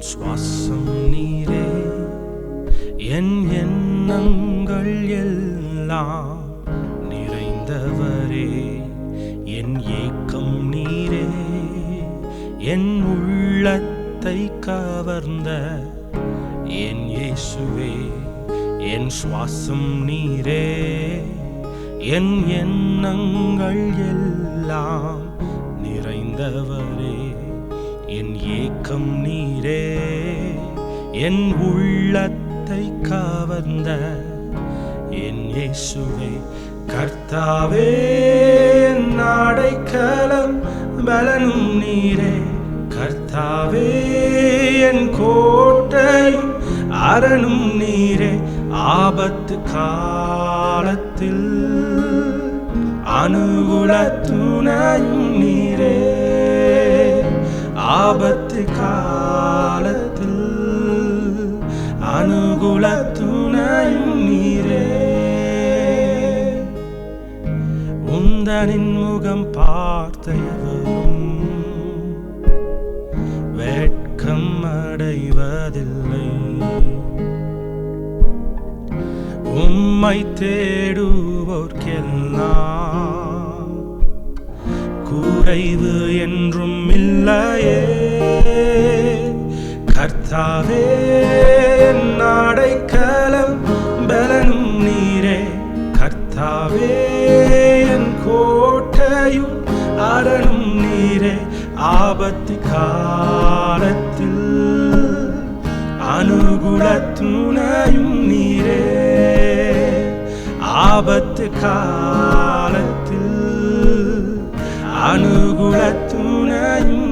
சுவாசம் நீரே. என் எண்ணங்கள் எல்லாம் நிறைந்தவரே. என் ஏக்கம் நீரே. என் உள்ளத்தை கவர்ந்த என் இயேசுவே. என் சுவாசம் நீரே. என் எண்ணங்கள் எல்லாம் நிறைந்தவரே. என் ஏக்கம் நீரே என் உள்ளத்தை கவர்ந்த என் இயேசுவே கர்த்தாவே நாடைக்கலம் பலனும் நீரே. கர்த்தாவே என் கோட்டையும் அரணும் நீரே. ஆபத்து காலத்தில் அனுகுல துணையும் நீர். காலத்தில் அனுகுல துணையும் நீரே. உந்தனின் முகம் பார்த்தவரும் வெட்கம் அடைவதில்லை. உம்மை தேடுவோர்க்கெல்லாம் குறைவு என்றும் இல்லையே. கர்த்தாவே நாடைக்கலம் பலனும் நீரே. கர்த்தாவே என் கோட்டையும் அரணும் நீரே. ஆபத்து காலத்தில் அனுகுல துணையும் நீரே. ஆபத்து காலத்தில் அனுகுல துணையும்